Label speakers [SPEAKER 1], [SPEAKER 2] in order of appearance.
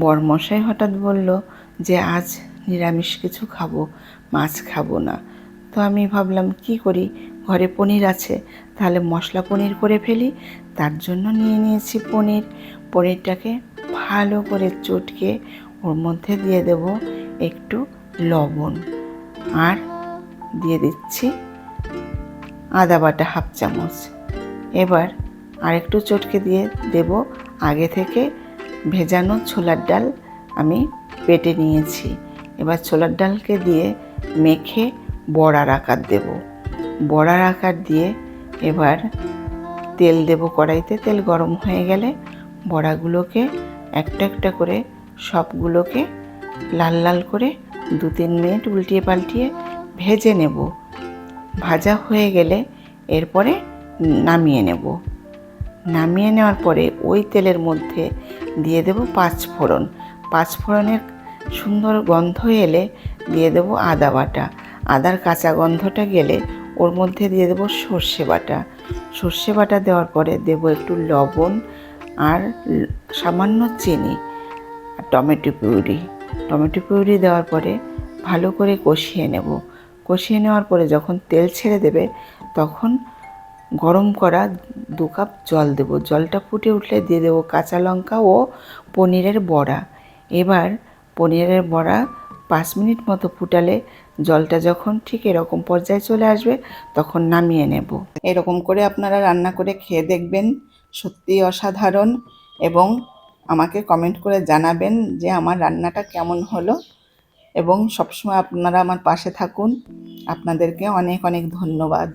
[SPEAKER 1] বরমশাই হঠাৎ বলল যে, আজ নিরামিষ কিছু খাব, মাছ খাব না। তো আমি ভাবলাম, কি করি? ঘরে পনির আছে, তাহলে মশলা পনির করে ফেলি। তার জন্য নিয়ে নিয়েছি পনির। পনিরটাকে ভালো করে চটকে ওর মধ্যে দিয়ে দেব একটু লবণ। আর দিয়ে দিচ্ছি আদা বাটা হাফ চামচ। এবার আরেকটু চটকে দিয়ে দেব আগে থেকে ভেজানো ছোলার ডাল আমি পেটে নিয়েছি। এবার ছোলার ডালকে দিয়ে মেখে বড়ার আকার দেব। বড়ার আকার দিয়ে এবার তেল দেব কড়াইতে। তেল গরম হয়ে গেলে বড়াগুলোকে একটা একটা করে সবগুলোকে লাল লাল করে দু তিন মিনিট উল্টিয়ে পাল্টিয়ে ভেজে নেব। ভাজা হয়ে গেলে এরপরে নামিয়ে নেব। নামিয়ে নেওয়ার পরে ওই তেলের মধ্যে দিয়ে দেব পাঁচ ফোড়ন। পাঁচ ফোড়নের সুন্দর গন্ধ এলে দিয়ে দেব আদা বাটা। আদার কাঁচা গন্ধটা গেলে ওর মধ্যে দিয়ে দেব সর্ষে বাটা। সর্ষে বাটা দেওয়ার পরে দেব একটু লবণ আর সামান্য চিনি আর টমেটো পিউরি। টমেটো পিউরি দেওয়ার পরে ভালো করে কষিয়ে নেব। কষিয়ে নেওয়ার পরে যখন তেল ছেড়ে দেবে তখন গরম করা দু কাপ জল দেব। জলটা ফুটে উঠলে দিয়ে দেবো কাঁচা লঙ্কা ও পনিরের বড়া। এবার পনিরের বড়া পাঁচ মিনিট মতো ফুটালে জলটা যখন ঠিক এরকম পর্যায়ে চলে আসবে তখন নামিয়ে নেব। এরকম করে আপনারা রান্না করে খেয়ে দেখবেন, সত্যিই অসাধারণ এবং আমাকে কমেন্ট করে জানাবেন যে আমার রান্নাটা কেমন হলো এবং সবসময় আপনারা আমার পাশে থাকুন। আপনাদেরকে অনেক অনেক ধন্যবাদ।